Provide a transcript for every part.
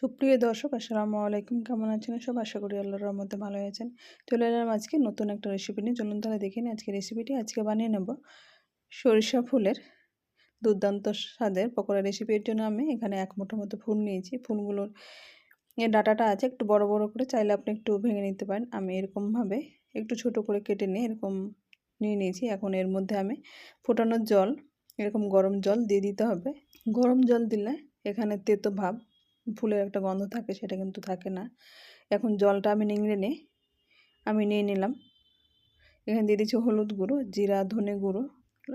সুপ্রিয় দর্শক, আসসালামু আলাইকুম। কেমন আছেন সব? আশা করি আল্লাহর রহমতে ভালো আছেন। চলে এলাম আজকে নতুন একটা রেসিপি নিয়ে। চলুন তাহলে দেখে নিই আজকে রেসিপিটি আজকে বানিয়ে নেব সরিষা ফুলের দুর্দান্ত স্বাদের পকোড়া রেসিপির জন্য আমি এখানে এক মুঠো মতো ফুল নিয়েছি। ফুলগুলোর ডাটাটা আছে, একটু বড় বড় করে চাইলে আপনি একটু ভেঙে নিতে পারেন। আমি এরকমভাবে একটু ছোট করে কেটে নিয়ে এরকম নিয়ে নিয়েছি। এখন এর মধ্যে আমি ফোটানোর জল, এরকম গরম জল দিয়ে দিতে হবে। গরম জল দিলে এখানে তেতো ভাব ফুলের একটা গন্ধ থাকে, সেটা কিন্তু থাকে না। এখন জলটা আমি নিংড়ে নিই, আমি নিয়ে নিলাম। এখানে দিয়ে দিচ্ছি হলুদ গুঁড়ো, জিরা, ধনে গুঁড়ো,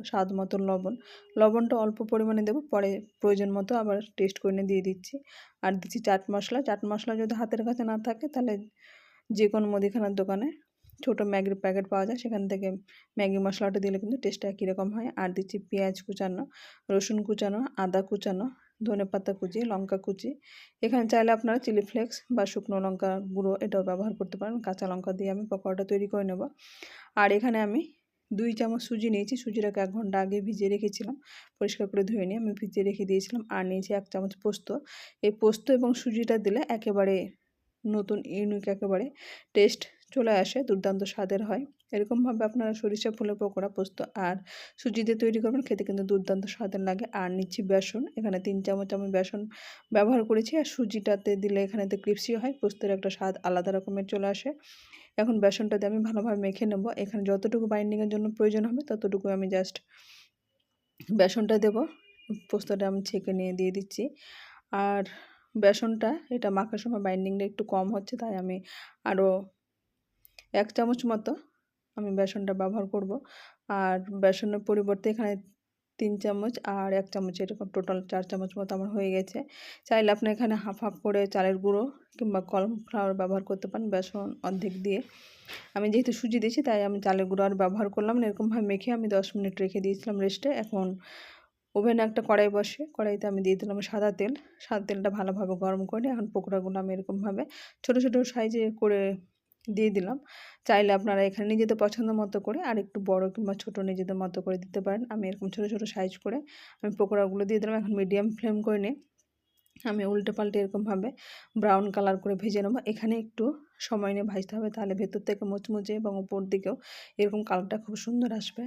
স্বাদ মতো লবণ। লবণটা অল্প পরিমাণে দেবো, পরে প্রয়োজন মতো আবার টেস্ট করে দিয়ে দিচ্ছি। আর দিচ্ছি চাট মশলা। চাট মশলা যদি হাতের কাছে না থাকে, তাহলে যে কোনো মুদিখানার দোকানে ছোটো ম্যাগির প্যাকেট পাওয়া যায়, সেখান থেকে ম্যাগি মশলাটা দিলে কিন্তু টেস্টটা একই রকম হয়। আর দিচ্ছি পেঁয়াজ কুচানো, রসুন কুচানো, আদা কুচানো ধনে পাতা কুচি, লঙ্কা কুচি। এখানে চাইলে আপনারা চিলি ফ্লেক্স বা শুকনো লঙ্কা গুঁড়ো এটাও ব্যবহার করতে পারেন। কাঁচা লঙ্কা দিয়ে আমি পকোড়াটা তৈরি করে নেব। আর এখানে আমি দুই চামচ সুজি নিয়েছি। সুজিটাকে এক ঘণ্টা আগে ভিজিয়ে রেখেছিলাম। পরিষ্কার করে ধুয়ে নিয়ে আমি ভিজিয়ে রেখে দিয়েছিলাম। আর নিয়েছি এক চামচ পোস্ত। এই পোস্ত এবং সুজিটা দিলে একেবারে নতুন ইউনিক একেবারে টেস্ট চলে আসে, দুর্দান্ত স্বাদের হয়। এরকমভাবে আপনারা সরিষা, ফুলের পকোড়া, পোস্ত আর সুজি দিয়ে তৈরি করবেন, খেতে কিন্তু দুর্দান্ত স্বাদের লাগে। আর নিচ্ছি বেসন, এখানে তিন চামচ আমি বেসন ব্যবহার করেছি। আর সুজিটাতে দিলে এখানে তো ক্রিপসি হয়, পোস্তের একটা স্বাদ আলাদা রকমের চলে আসে। এখন বেসনটা দিয়ে আমি ভালোভাবে মেখে নেব। এখানে যতটুকু বাইন্ডিংয়ের জন্য প্রয়োজন হবে ততটুকু আমি জাস্ট বেসনটা দেব। পোস্তটা আমি ছেঁকে নিয়ে দিয়ে দিচ্ছি। আর বেসনটা, এটা মাখার সময় বাইন্ডিংটা একটু কম হচ্ছে, তাই আমি আরও এক চামচ মতো আমি বেসনটা ব্যবহার করব। আর বেসনের পরিবর্তে এখানে তিন চামচ আর এক চামচ, এরকম টোটাল চার চামচ মতো আমার হয়ে গেছে। চাইলে আপনি এখানে হাফ হাফ করে চালের গুঁড়ো কিংবা কর্নফ্লাওয়ার ব্যবহার করতে পারেন বেসন অর্ধেক দিয়ে। আমি যেহেতু সুজি দিয়েছি, তাই আমি চালের গুঁড়ো আর ব্যবহার করলাম এরকমভাবে মেখে আমি দশ মিনিট রেখে দিয়েছিলাম রেস্টে এখন ওভেনে একটা কড়াই বসে, কড়াইতে আমি দিয়ে দিলাম সাদা তেল। সাদা তেলটা ভালোভাবে গরম করে এখন পকোড়াগুলো আমি এরকমভাবে ছোটো ছোটো সাইজে করে দিয়ে দিলাম। চাইলে আপনারা এখানে নিজেদের পছন্দ মতো করে আর একটু বড় কিংবা ছোট নিজেদের মতো করে দিতে পারেন। আমি এরকম ছোটো ছোটো সাইজ করে আমি পকোড়াগুলো দিয়ে দিলাম। এখন মিডিয়াম ফ্লেম করে নিই আমি উল্টে পাল্টে এরকমভাবে ব্রাউন কালার করে ভেজে নেব। এখানে একটু সময় নিয়ে ভাজতে হবে, তাহলে ভেতর থেকে মুচমুচে এবং উপর দিকেও এরকম কালারটা খুব সুন্দর আসবে।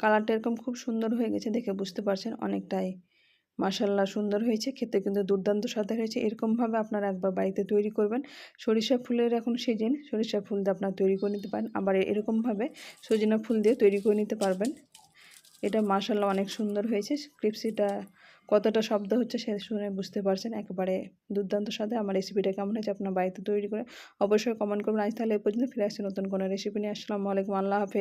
কালারটা এরকম খুব সুন্দর হয়ে গেছে দেখে বুঝতে পারছেন অনেকটাই। মাসাল্লা সুন্দর হয়েছে, খেতে কিন্তু দুর্দান্ত স্বাদের হয়েছে। এরকমভাবে আপনারা একবার বাড়িতে তৈরি করবেন। সরিষা ফুলের এখন সিজন, সরিষা ফুল দিয়ে আপনারা তৈরি করে নিতে পারেন। আবার এরকমভাবে সজিনা ফুল দিয়ে তৈরি করে নিতে পারবেন। এটা মাসাল্লা অনেক সুন্দর হয়েছে। ক্রিপসিটা কতটা শব্দ হচ্ছে সে শুনে বুঝতে পারছেন। একেবারে দুর্দান্ত স্বাদে। আমার রেসিপিটা কেমন হয়েছে আপনার বাড়িতে তৈরি করে অবশ্যই কমেন্ট করবেন। আজ তাহলে এ পর্যন্ত ফিরে আসছে নতুন কোনো রেসিপি নিয়ে। আসসালামু আলাইকুম। আল্লাহ হাফেজ।